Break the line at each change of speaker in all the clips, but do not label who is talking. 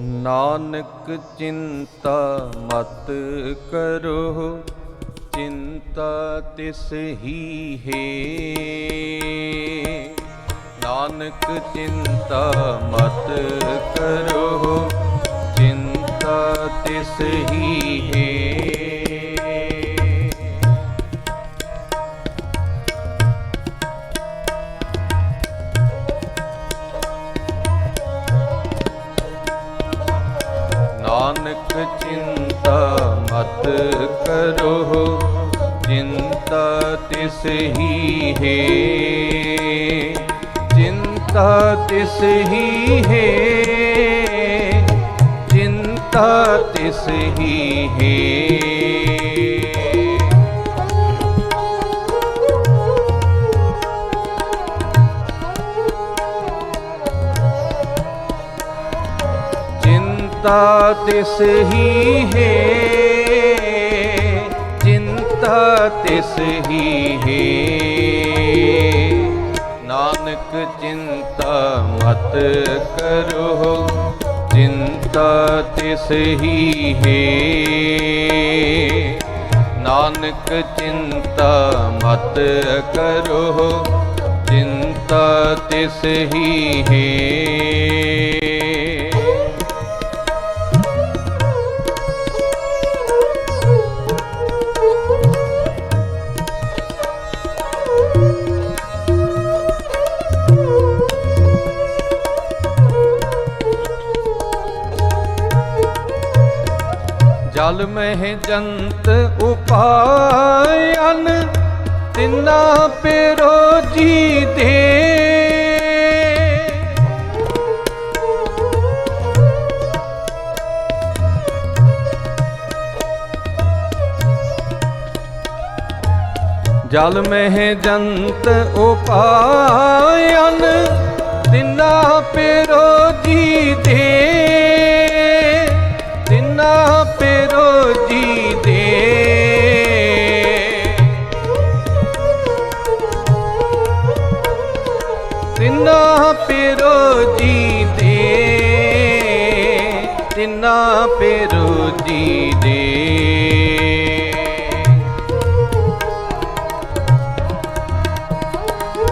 ਨਾਨਕ ਚਿੰਤਾ ਮਤ ਕਰੋ, ਚਿੰਤਾ ਤਿਸ ਹੀ ਹੈ। ਨਾਨਕ ਚਿੰਤਾ ਮਤ ਕਰੋ, ਚਿੰਤਾ ਤਿਸ ਹੀ ਹੈ। ਚਿੰਤਾ ਤਿਸ ਹੀ ਹੈ ਚਿੰਤਾ ਤਿਸ ਹੀ ਹੈ ਚਿੰਤਾ ਤਿਸ ਹੀ ਹੈ ਚਿੰਤਾ ਤਿਸ ਹੀ ਹੈ ਤਿਸ ਹੀ ਹੈ। ਨਾਨਕ ਚਿੰਤਾ ਮਤ ਕਰੋ, ਚਿੰਤਾ ਤਿਸ ਹੀ ਹੈ। ਨਾਨਕ ਚਿੰਤਾ ਮਤ ਕਰੋ, ਚਿੰਤਾ ਤਿਸ ਹੀ ਹੈ। ਜਲ ਮਹਿ ਜੰਤ ਉਪਾਇਨ, ਤਿੰਨਾ ਪੇਰੋ ਜੀ ਦੇ ਜਲ ਮਹਿ ਜੰਤ ਉਪਾਇਨ, ਤਿਨਾ ਪੇਰੋ ਜੀ ਦੇ ਪੇਰੋ ਜੀ ਦੇ ਤਿੰਨਾ ਪੇਰੋ ਜੀ ਦੇ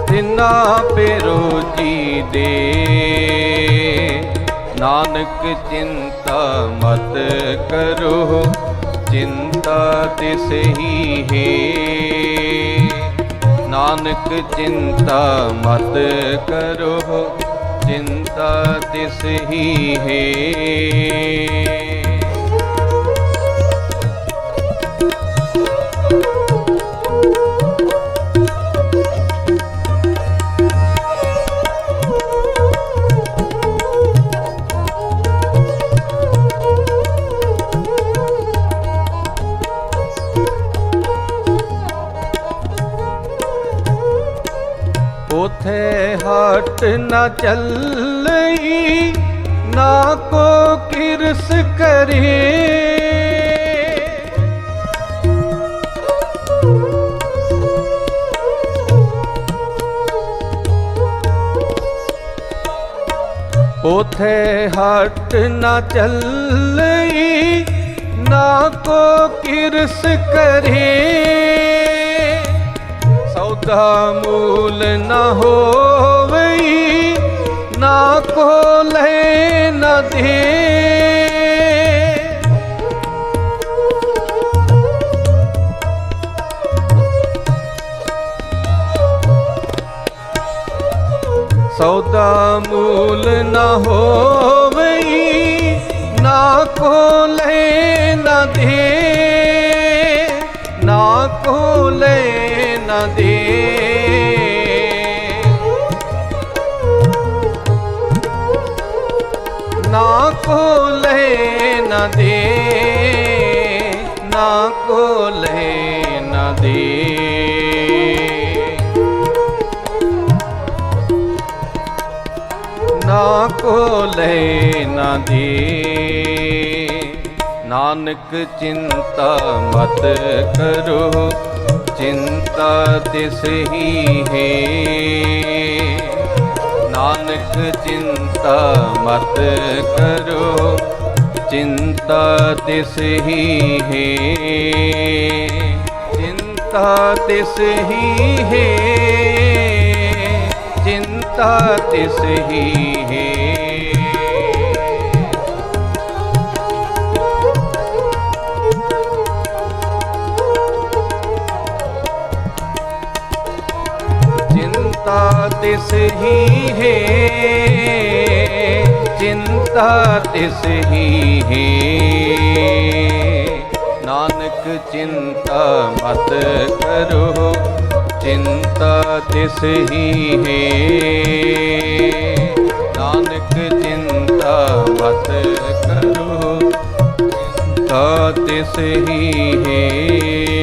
ਤਿਨਾ ਪੇਰੋ ਜੀ ਦੇ ਨਾਨਕ ਚਿੰਤਾ ਮਤ ਕਰੋ, ਚਿੰਤਾ ਤਿਸ ਹੀ ਹੈ। ਨਾਨਕ ਚਿੰਤਾ ਮਤ ਕਰੋ ਚਿੰਤਾ ਤਿਸ ਹੀ ਹੈ। ਉਥੇ ਹਟ ਨਾ ਚੱਲਈ ਨਾ ਕੋ ਕਿਰਸ ਕਰੇ ਉਥੇ ਹਟ ਨਾ ਚੱਲਈ ਨਾ ਕੋ ਕਿਰਸ ਕਰੇ ਸੌਦਾ ਮੂਲ ਨਾ ਹੋਵਈ, ਨਾ ਕੋ ਲੈ ਨਾ ਦੇ। ਸੌਦਾ ਮੂਲ ਨਾ ਹੋਵਈ, ਨਾ ਕੋ ਲੈ ਨਾ ਦੇ। ਨਾ ਕੋ ਲੈ ਨਾ ਦੇ। ਨਾ ਕੋ ਲੈ ਨਾ ਦੇ। ਨਾ ਕੋ ਲੈ ਨਾ ਦੇ। ਨਾ ਕੋ ਲੈ ਨਾ ਨਾਨਕ ਚਿੰਤਾ ਮਤ ਕਰੋ, ਚਿੰਤਾ ਤਿਸ ਹੀ ਹੈ। ਨਾਨਕ ਚਿੰਤਾ ਮਤ ਕਰੋ, ਚਿੰਤਾ ਤਿਸ ਹੀ ਹੈ। ਚਿੰਤਾ ਤਿਸ ਹੀ ਹੈ, ਚਿੰਤਾ ਤਿਸ ਹੀ ਹੈ। ਤਿਸ ਹੀ ਹੈ, ਚਿੰਤਾ ਤਿਸ ਹੀ ਹੈ। ਨਾਨਕ ਚਿੰਤਾ ਮਤ ਕਰੋ, ਚਿੰਤਾ ਤਿਸ ਹੀ ਹੈ। ਨਾਨਕ ਚਿੰਤਾ ਮਤ ਕਰੋ, ਚਿੰਤਾ ਤਿਸ ਹੀ ਹੈ।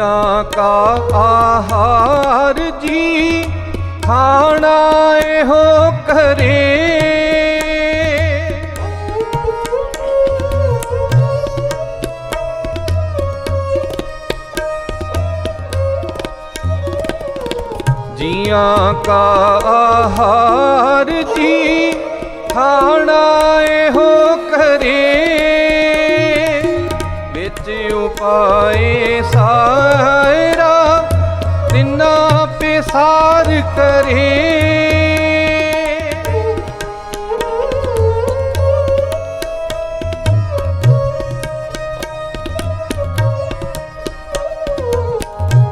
है ਕਾ ਆਹਾਰ ਜੀ ਖਾਣਾ ਇਹੋ ਕਰੇ। ਜੀਆਂ ਕਾ ਆਹਾਰ ਜੀ ਖਾਣਾ ਇਹੋ ਕਰੇ। ਵਿੱਚ ਉਪਾਏ ਸਾਇਰਾ ਤਿੰਨਾ ਪਿਸਾਰ ਕਰੇ।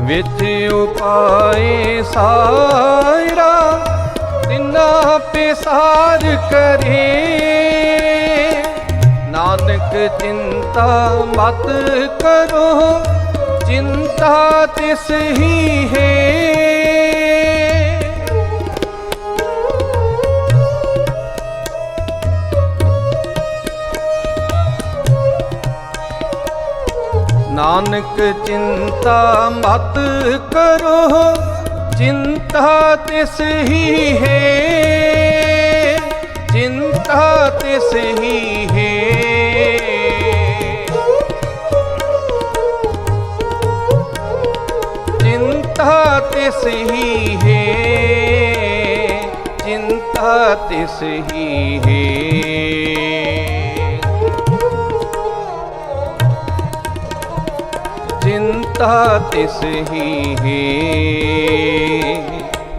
ਵਿੱਚ ਉਪਾਏ ਸਾਇਰਾ ਤਿੰਨਾ ਪਿਸਾਰ ਕਰੇ। ਨਾਨਕ ਚਿੰਤਾ ਮਤ ਕਰੋ, ਚਿੰਤਾ ਤਿਸ ਹੀ ਹੈ। ਨਾਨਕ ਚਿੰਤਾ ਮਤ ਕਰੋ, ਚਿੰਤਾ ਤਿਸ ਹੀ ਹੈ। ਚਿੰਤਾ ਤਿਸ ਹੀ ਤਿਸ ਹੀ ਹੈ, ਚਿੰਤਾ ਤਿਸ ਹੀ ਹੈ। ਚਿੰਤਾ ਤਿਸ ਹੀ ਹੈ,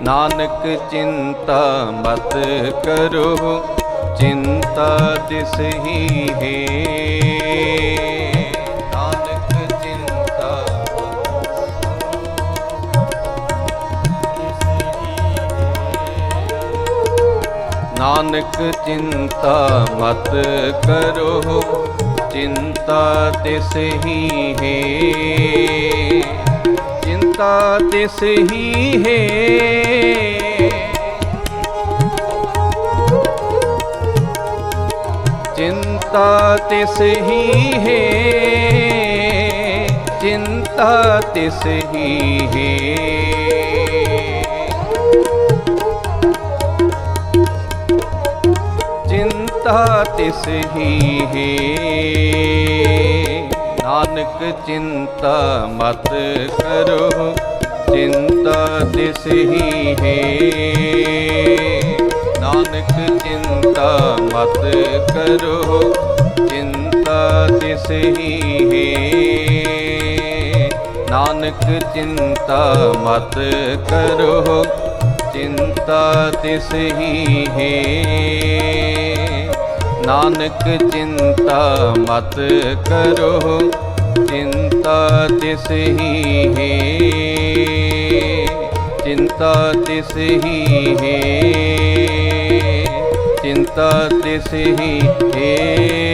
ਨਾਨਕ ਚਿੰਤਾ ਮਤ ਕਰੋ, ਚਿੰਤਾ ਤਿਸ ਹੀ ਹੈ। ਨਾਨਕ ਚਿੰਤਾ ਮਤ ਕਰੋ, ਚਿੰਤਾ ਤਿਸ ਹੀ ਹੈ। ਚਿੰਤਾ ਤਿਸ ਹੀ ਹੈ। ਚਿੰਤਾ ਤਿਸ ਹੀ ਹੈ। ਚਿੰਤਾ ਤਿਸ ਹੀ ਹੈ। ਚਿੰਤਾ ਤਿਸ ਹੀ ਹੈ। ਨਾਨਕ ਚਿੰਤਾ ਮਤ ਕਰੋ, ਚਿੰਤਾ ਤਿਸ ਹੀ ਹੈ। ਨਾਨਕ ਚਿੰਤਾ ਮਤ ਕਰੋ, ਚਿੰਤਾ ਤਿਸ ਹੀ ਹੈ। ਨਾਨਕ ਚਿੰਤਾ ਮਤ ਕਰੋ, ਚਿੰਤਾ ਤਿਸ ਹੀ ਹੈ। ਨਾਨਕ ਚਿੰਤਾ ਮਤ ਕਰੋ, ਚਿੰਤਾ ਤਿਸ ਹੀ ਹੈ। ਚਿੰਤਾ ਤਿਸ ਹੀ ਹੈ। ਚਿੰਤਾ ਤਿਸ ਹੀ ਹੈ।